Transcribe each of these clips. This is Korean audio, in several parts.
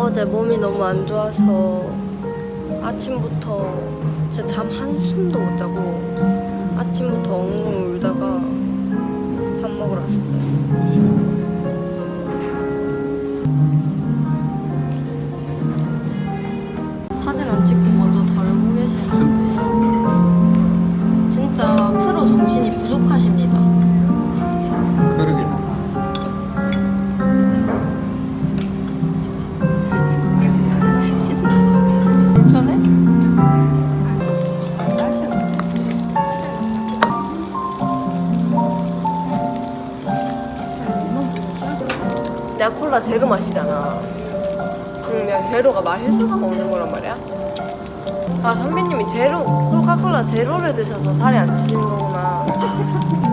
어제 몸이 너무 안 좋아서 아침부터 진짜 잠 한숨도 못 자고 아침부터 엉엉 울다가 밥 먹으러 왔어요. 사진 안 찍고 먼저 내가 콜라 제로 마시잖아. 응, 내가 제로가 맛있어서 먹는 거란 말이야. 아, 선배님이 제로, 코카콜라 제로를 드셔서 살이 안 찌시는 거구나.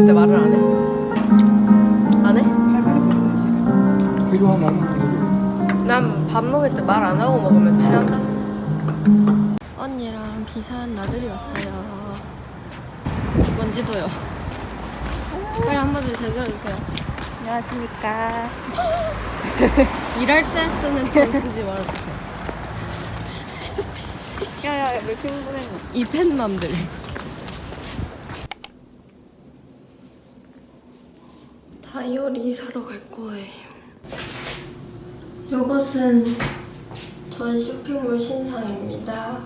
원래 이렇게 먹을 때 말을 안 해? 안 해? 필요한 만큼 난밥 먹을 때 말 안 하고 먹으면 체한다. 언니랑 기사한 나들이 왔어요. 먼지도요. 빨리 한마디 대들어 주세요. 안녕하십니까. 일할 때 쓰는 돈 쓰지 말아주세요. 야야 왜 흥분했노? 이 팬맘들. 다이어리 사러 갈 거예요. 이것은 전 쇼핑몰 신상입니다.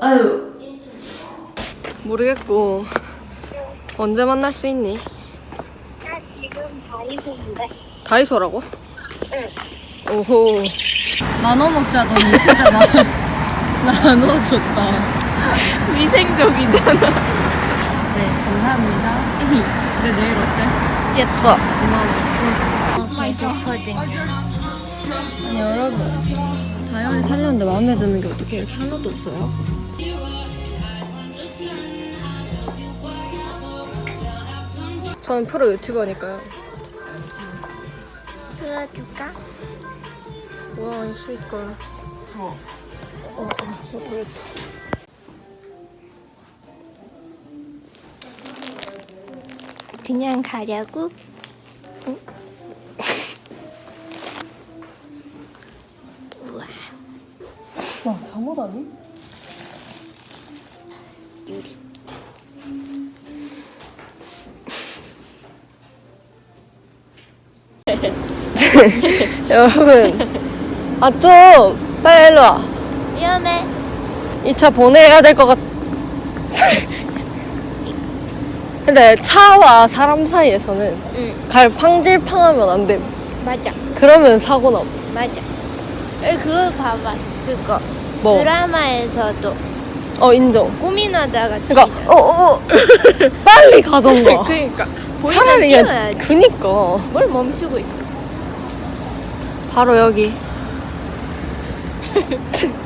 아유. 모르겠고 언제 만날 수 있니? 나 지금 다이소인데. 다이소라고? 응. 오호. 나눠 먹자더니 진짜 나 나눠줬다. 위생적이잖아. 네, 감사합니다. 근데 내일 어때? 예뻐. 커진. 아니 여러분 다이어리 살렸는데 마음에 드는 게 어떻게 이렇게 하나도 없어요? 저는 프로 유튜버니까요. 들어줄까? 와, 스윗걸. 어, 어, 모르겠다. 그냥 가려고? 응? 우와. 와, 잠옷 아니? 유리. 여러분, 아 좀 빨리 일로 와. 위험해. 이 차 보내야 될 것 같. 근데 차와 사람 사이에서는 응. 갈 팡질팡하면 안 돼. 맞아. 그러면 사고 나. 맞아. 에, 그거 봐봐. 그거. 뭐? 드라마에서도 어 인정. 고민하다가 그러니까 치잖아. 어, 어, 빨리 가던가. 그러니까. 차라리 그냥 뛰어야지. 그니까 뭘 멈추고 있어? 바로 여기.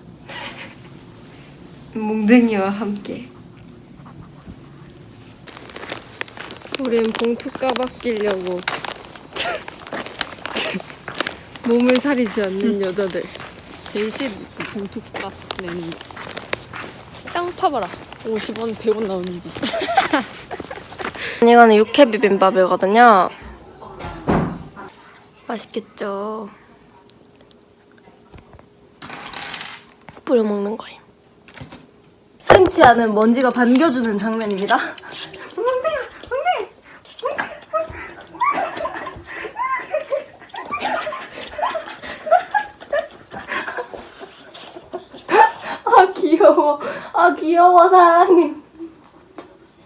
몽댕이와 함께. 우린 봉투 까바뀌려고 몸을 사리지 않는 여자들. 제일 봉투값 내는 거. 땅 파봐라. 50원, 100원 나오는지. 이거는 육회 비빔밥이거든요. 맛있겠죠. 뿌려 먹는 거예요. 흔치 않은 먼지가 반겨주는 장면입니다. 아 귀여워. 아 귀여워 사랑해.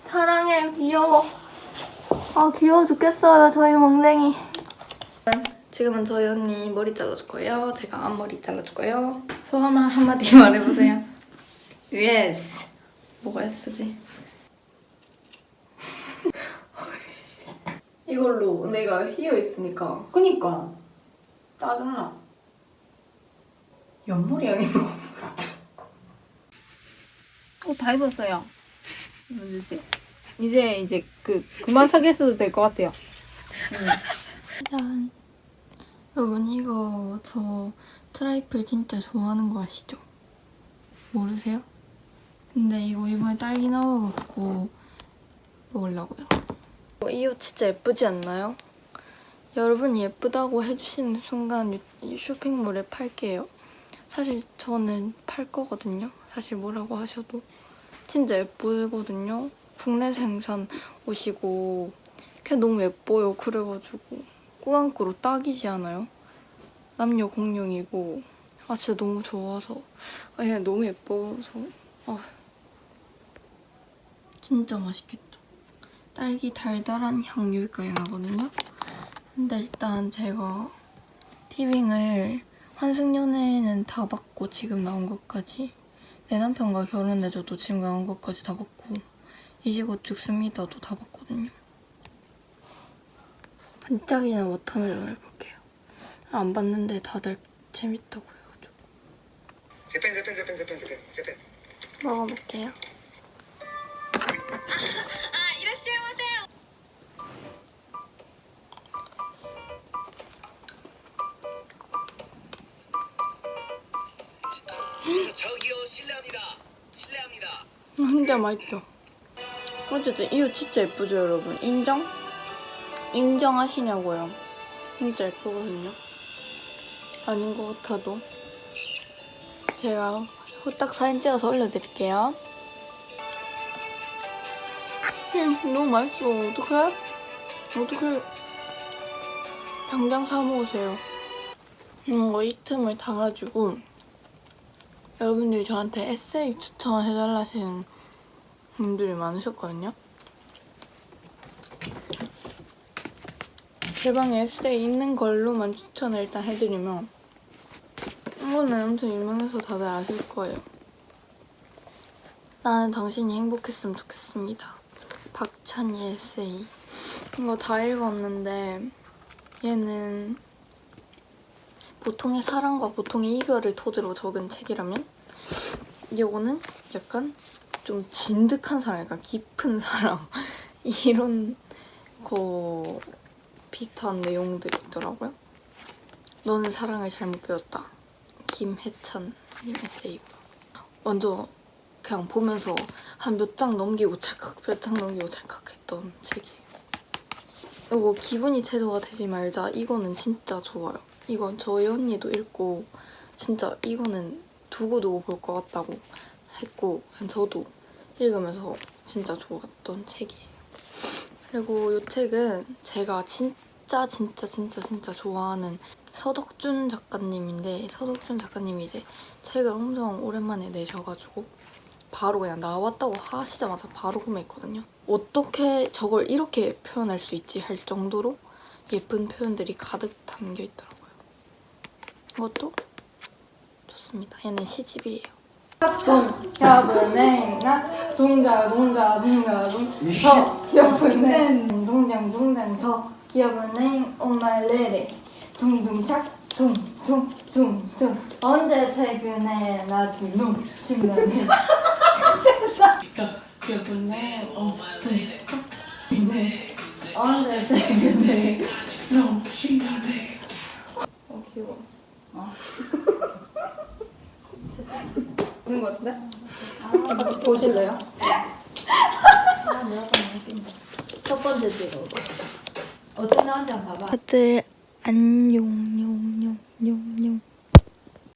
사랑해 귀여워. 아 귀여워 죽겠어요 저희 멍댕이. 지금은 저희 언니 머리 잘라줄 거예요. 제가 앞머리 잘라줄 거예요. 소감 한마디 말해보세요. 예스. 뭐가 예스지? 이걸로 내가 휘어 있으니까 그니까 짜증나. 옆머리 향이 너무 옷다 입었어요. 문주 씨. 이제 이제 그 그만 사겠어도 될 것 같아요. 짠. 여러분 이거 저 트라이플 진짜 좋아하는 거 아시죠? 모르세요? 근데 이거 이번에 딸기 나와갖고 먹으려고요. 이 옷 진짜 예쁘지 않나요? 여러분이 예쁘다고 해주시는 순간 쇼핑몰에 팔게요. 사실 저는 팔 거거든요. 사실 뭐라고 하셔도 진짜 예쁘거든요. 국내 생산 옷이고 그냥 너무 예뻐요. 그래가지고 꾸안꾸로 딱이지 않아요? 남녀 공용이고 아 진짜 너무 좋아서 아 그냥 너무 예뻐서 아 진짜 맛있겠다. 딸기 달달한 향 여기까지 나거든요. 근데 일단 제가 티빙을 환승연애는 다 봤고 지금 나온 것까지 내 남편과 결혼해줘도 지금 나온 것까지 다 봤고 이제 곧 죽습니다도 다 봤거든요. 반짝이는 워터멜론을 볼게요. 아, 안 봤는데 다들 재밌다고 해가지고 재팬 재팬 재팬 재팬 재팬 재팬 먹어볼게요. 저기요 실례합니다 진짜 맛있죠? 어쨌든 이거 진짜 예쁘죠 여러분? 인정? 인정하시냐고요? 진짜 예쁘거든요? 아닌 것 같아도 제가 후딱 사진 찍어서 올려드릴게요 음, 너무 맛있어 어떡해? 어떡해 당장 사 먹으세요 이거 이 틈을 달아주고 여러분들이 저한테 에세이 추천해달라시는 분들이 많으셨거든요. 제 방에 에세이 있는 걸로만 추천을 일단 해드리면 이거는 엄청 유명해서 다들 아실 거예요. 나는 당신이 행복했으면 좋겠습니다. 박찬희 에세이. 이거 다 읽었는데 얘는 보통의 사랑과 보통의 이별을 토대로 적은 책이라면 이거는 약간 좀 진득한 사랑, 약간 깊은 사랑 이런 거 비슷한 내용들이 있더라고요. 너는 사랑을 잘못 배웠다. 김혜찬 님 에세이고 완전 그냥 보면서 한 몇 장 넘기고 찰칵 몇 장 넘기고 찰칵 했던 책이에요. 이거 기분이 태도가 되지 말자 이거는 진짜 좋아요. 이건 저희 언니도 읽고 진짜 이거는 두고 두고 볼 것 같다고 했고 저도 읽으면서 진짜 좋았던 책이에요. 그리고 이 책은 제가 진짜 진짜 진짜 진짜 좋아하는 서덕준 작가님인데 서덕준 작가님이 이제 책을 엄청 오랜만에 내셔가지고 바로 그냥 나왔다고 하시자마자 바로 구매했거든요. 어떻게 저걸 이렇게 표현할 수 있지 할 정도로 예쁜 표현들이 가득 담겨 있더라고요. 이것도 좋습니다. 얘는 시집이에요. 야분행 나 동자 동자 동자 동더 야분행 동장 동장 더 야분행 엄말레레. 둥둥착 둥둥둥둥. 언제 퇴근해? 나 지금 심란해 야분행 엄둥착 언제 퇴근해? 너 심란해 것 같은데? 같이 보실래요? 첫 번째 찍어. 어떤 나 혼자 봐봐. 들 안녕, 녕, 녕, 녕, 녕.